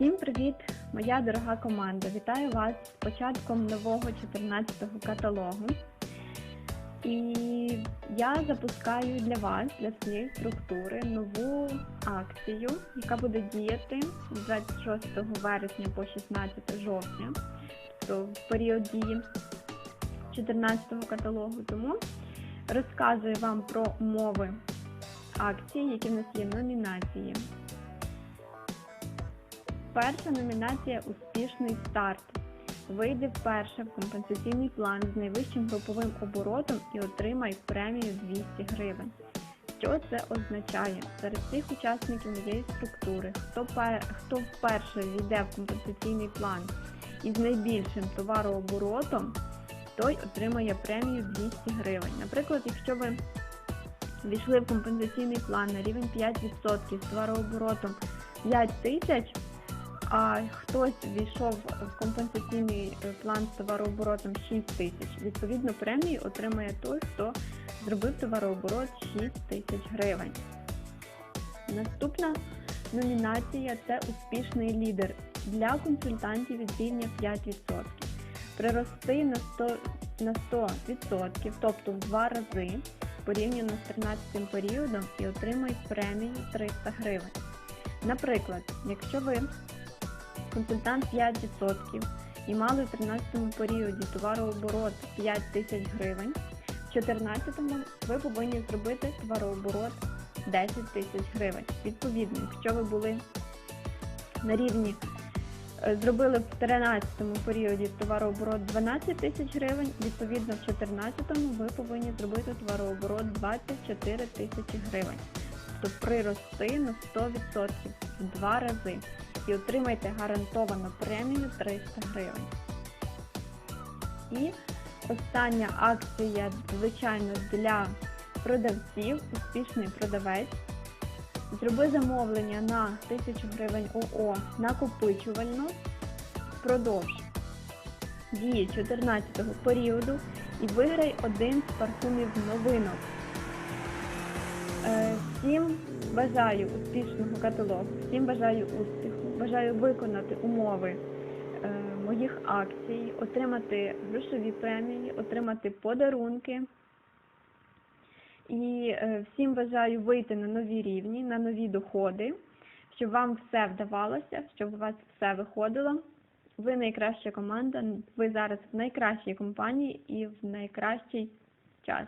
Всім привіт, моя дорога команда! Вітаю вас з початком нового 14-го каталогу. І я запускаю для вас, для всієї структури, нову акцію, яка буде діяти з 26 вересня по 16 жовтня, тобто в період дії 14-го каталогу. Тому розказую вам про умови акції, які в нас є номінації. Перша номінація Успішний старт. Вийди вперше в компенсаційний план з найвищим груповим оборотом і отримай премію 200 гривень. Що це означає? Серед цих учасників моєї структури, хто, пер... хто вперше війде в компенсаційний план із найбільшим товарооборотом, той отримає премію 200 гривень. Наприклад, якщо ви війшли в компенсаційний план на рівень 5% з товарооборотом 5 тисяч, а хтось війшов в компенсаційний план з товарооборотом 6 тисяч. Відповідно, премію отримає той, хто зробив товарооборот 6 тисяч гривень. Наступна номінація це успішний лідер для консультантів від рівня 5%. Прирости на 100%, на 100% тобто в два рази порівняно з 13 періодом і отримай премію 300 гривень. Наприклад, якщо ви консультант 5% і мали в 13 періоді товарооборот 5 тисяч гривень, в 14 ви повинні зробити товарооборот 10 тисяч гривень. Відповідно, якщо ви були на рівні, е, зробили в 13 періоді товарооборот 12 тисяч гривень, відповідно в 14 ви повинні зробити товарооборот 24 тисячі гривень. Тобто прирости на 100% в два рази і отримайте гарантовану премію 300 гривень. І остання акція, звичайно, для продавців, успішний продавець. Зроби замовлення на 1000 гривень ОО накопичувально впродовж дії 14-го періоду і виграй один з парфумів новинок. Бажаю успішного каталогу, всім бажаю успіху, бажаю виконати умови е, моїх акцій, отримати грошові премії, отримати подарунки. І е, всім бажаю вийти на нові рівні, на нові доходи, щоб вам все вдавалося, щоб у вас все виходило. Ви найкраща команда, ви зараз в найкращій компанії і в найкращий час.